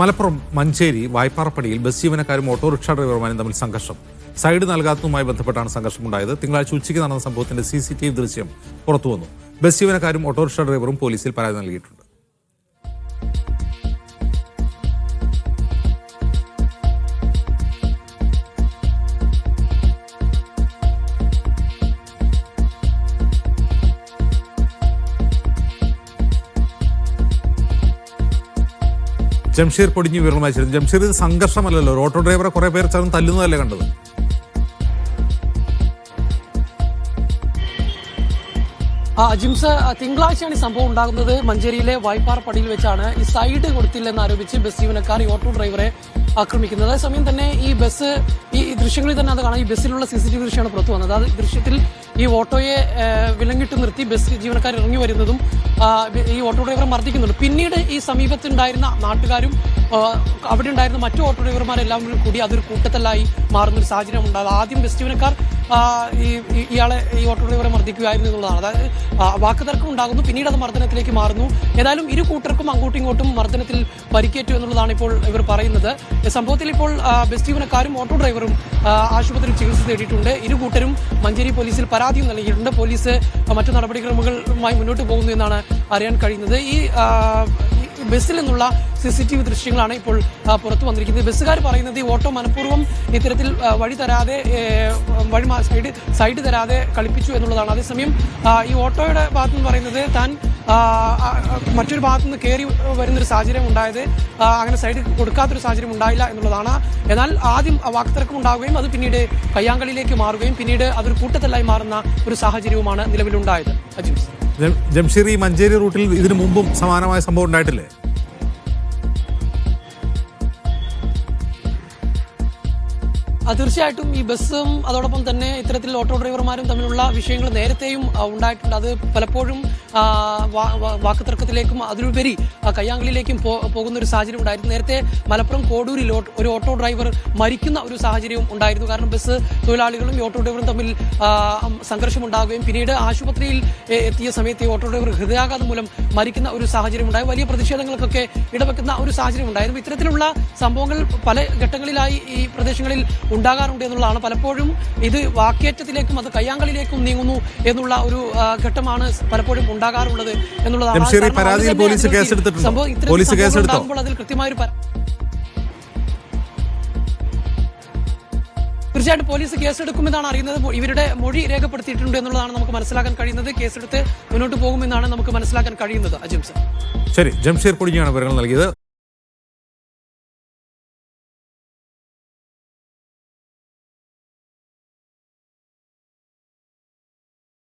മലപ്പുറം മഞ്ചേരി വായ്പാറപ്പടിയിൽ ബസ് ജീവനക്കാരും ഓട്ടോറിക്ഷ ഡ്രൈവർമാരും തമ്മിൽ സംഘർഷം. സൈഡ് നൽകാത്തതുമായി ബന്ധപ്പെട്ടാണ് സംഘർഷമുണ്ടായത്. തിങ്കളാഴ്ച ഉച്ചയ്ക്ക് നടന്ന സംഭവത്തിന്റെ സി സി ടി വി ദൃശ്യം പുറത്തുവന്നു. ബസ് ജീവനക്കാരും ഓട്ടോറിക്ഷ ഡ്രൈവറും പോലീസിൽ പരാതി നൽകിയിട്ടുണ്ട്. ജംഷീർ പൊടിഞ്ഞു വിരളമായിരുന്നു ജംഷീർ ഇത് സംഘർഷമല്ലല്ലോ. ഓട്ടോ ഡ്രൈവറെ കുറെ പേർ ചേർന്ന് തല്ലുന്നതല്ലേ കണ്ടത്? ജിംസ് തിങ്കളാഴ്ചയാണ് ഈ സംഭവം ഉണ്ടാകുന്നത്. മഞ്ചേരിയിലെ വായ്പാറ പടിയിൽ വെച്ചാണ് ഈ സൈഡ് കൊടുത്തില്ലെന്ന് ആരോപിച്ച് ബസ് ജീവനക്കാർ ഈ ഓട്ടോ ഡ്രൈവറെ ആക്രമിക്കുന്നത്. അതേസമയം തന്നെ ഈ ബസ് ഈ ദൃശ്യങ്ങളിൽ തന്നെ അത് കാണാം. ഈ ബസ്സിലുള്ള സി സി ടി വി ദൃശ്യമാണ് പുറത്തു വന്നത്. അത് ദൃശ്യത്തിൽ ഈ ഓട്ടോയെ വിലങ്ങിട്ട് നിർത്തി ബസ് ജീവനക്കാർ ഇറങ്ങി വരുന്നതും ഈ ഓട്ടോ ഡ്രൈവറെ മർദ്ദിക്കുന്നുണ്ട്. പിന്നീട് ഈ സമീപത്തുണ്ടായിരുന്ന നാട്ടുകാരും അവിടെ ഉണ്ടായിരുന്ന മറ്റു ഓട്ടോ ഡ്രൈവർമാരെല്ലാം കൂടി അതൊരു കൂട്ടത്തല്ലായി മാറുന്ന ഒരു സാഹചര്യം ഉണ്ടായത് ആദ്യം ബസ് ജീവനക്കാർ ഈ ഇയാളെ ഈ ഓട്ടോ ഡ്രൈവറെ മർദ്ദിക്കുകയായിരുന്നു എന്നുള്ളതാണ്. അതായത് വാക്കുതർക്കം ഉണ്ടാകുന്നു പിന്നീട് അത് മർദ്ദനത്തിലേക്ക് മാറുന്നു. ഏതായാലും ഇരു കൂട്ടർക്കും അങ്ങോട്ടും ഇങ്ങോട്ടും മർദ്ദനത്തിൽ പരിക്കേറ്റു എന്നുള്ളതാണ് ഇപ്പോൾ ഇവർ പറയുന്നത്. സംഭവത്തിൽ ഇപ്പോൾ ബസ് ജീവനക്കാരും ഓട്ടോ ഡ്രൈവറും ആശുപത്രിയിൽ ചികിത്സ തേടിയിട്ടുണ്ട്. ഇരു കൂട്ടരും മഞ്ചേരി പോലീസിൽ പരാതിയും നൽകിയിട്ടുണ്ട്. പോലീസ് മറ്റു നടപടിക്രമങ്ങളുമായി മുന്നോട്ട് പോകുന്നു എന്നാണ് അറിയാൻ കഴിയുന്നത്. ഈ ബസ്സിൽ നിന്നുള്ള സി സി ടി വി ദൃശ്യങ്ങളാണ് ഇപ്പോൾ പുറത്തു വന്നിരിക്കുന്നത്. ബസ്സുകാർ പറയുന്നത് ഈ ഓട്ടോ മനഃപൂർവം ഇത്തരത്തിൽ വഴി തരാതെ വഴി സൈഡ് സൈഡ് തരാതെ കളിപ്പിച്ചു എന്നുള്ളതാണ്. അതേസമയം ഈ ഓട്ടോയുടെ ഭാഗത്ത് നിന്ന് പറയുന്നത് താൻ മറ്റൊരു ഭാഗത്തു നിന്ന് കയറി വരുന്നൊരു സാഹചര്യം ഉണ്ടായത് അങ്ങനെ സൈഡ് കൊടുക്കാത്തൊരു സാഹചര്യം ഉണ്ടായില്ല എന്നുള്ളതാണ്. എന്നാൽ ആദ്യം വാക്തർക്കം ഉണ്ടാവുകയും അത് പിന്നീട് കയ്യാങ്കളിയിലേക്ക് മാറുകയും പിന്നീട് അതൊരു കൂട്ടത്തല്ലായി മാറുന്ന ഒരു സാഹചര്യവുമാണ് നിലവിലുണ്ടായത്. അജീസ് ജംഷീർ മഞ്ചേരി റൂട്ടിൽ ഇതിനു മുമ്പും സമാനമായ സംഭവം ഉണ്ടായിട്ടില്ലേ? തീർച്ചയായിട്ടും ഈ ബസ്സും അതോടൊപ്പം തന്നെ ഇത്തരത്തിൽ ഓട്ടോ ഡ്രൈവർമാരും തമ്മിലുള്ള വിഷയങ്ങൾ നേരത്തെയും ഉണ്ടായിട്ടുണ്ട്. അത് പലപ്പോഴും വാക്കുതർക്കത്തിലേക്കും അതിലുപരി കയ്യാങ്കളിലേക്കും പോകുന്ന ഒരു സാഹചര്യം ഉണ്ടായിരുന്നു. നേരത്തെ മലപ്പുറം കോടൂരിൽ ഒരു ഓട്ടോ ഡ്രൈവർ മരിക്കുന്ന ഒരു സാഹചര്യവും ഉണ്ടായിരുന്നു. കാരണം ബസ് തൊഴിലാളികളും ഓട്ടോ ഡ്രൈവറും തമ്മിൽ സംഘർഷമുണ്ടാകുകയും പിന്നീട് ആശുപത്രിയിൽ എത്തിയ സമയത്ത് ഓട്ടോ ഡ്രൈവർ ഹൃദയാഘാതം മൂലം മരിക്കുന്ന ഒരു സാഹചര്യം ഉണ്ടായി. വലിയ പ്രതിഷേധങ്ങൾക്കൊക്കെ ഇടവെക്കുന്ന ഒരു സാഹചര്യം ഉണ്ടായിരുന്നു. ഇത്തരത്തിലുള്ള സംഭവങ്ങൾ പല ഘട്ടങ്ങളിലായി ഈ പ്രദേശങ്ങളിൽ ഉണ്ടാകാറുണ്ട് എന്നുള്ളതാണ്. പലപ്പോഴും ഇത് വാക്കേറ്റത്തിലേക്കും അത് കയ്യാങ്കളിലേക്കും നീങ്ങുന്നു എന്നുള്ള ഒരു ഘട്ടമാണ് പലപ്പോഴും ഉണ്ടാകാറുള്ളത് എന്നുള്ളതാണ് പോലീസ് കേസെടുത്തിട്ടുണ്ടോ? പോലീസ് അതിൽ കൃത്യമായൊരു പരാ- തീർച്ചയായിട്ടും പോലീസ് കേസെടുക്കുമെന്നാണ് അറിയുന്നത്. ഇവരുടെ മൊഴി രേഖപ്പെടുത്തിയിട്ടുണ്ട് എന്നുള്ളതാണ് നമുക്ക് മനസ്സിലാക്കാൻ കഴിയുന്നത്. കേസെടുത്ത് മുന്നോട്ട് പോകുമെന്നാണ് നമുക്ക് മനസ്സിലാക്കാൻ കഴിയുന്നത്. അജിംസ് ശരി ജംഷീർ പൊടിഞ്ഞാണ് വിവരങ്ങൾ നൽകിയത്.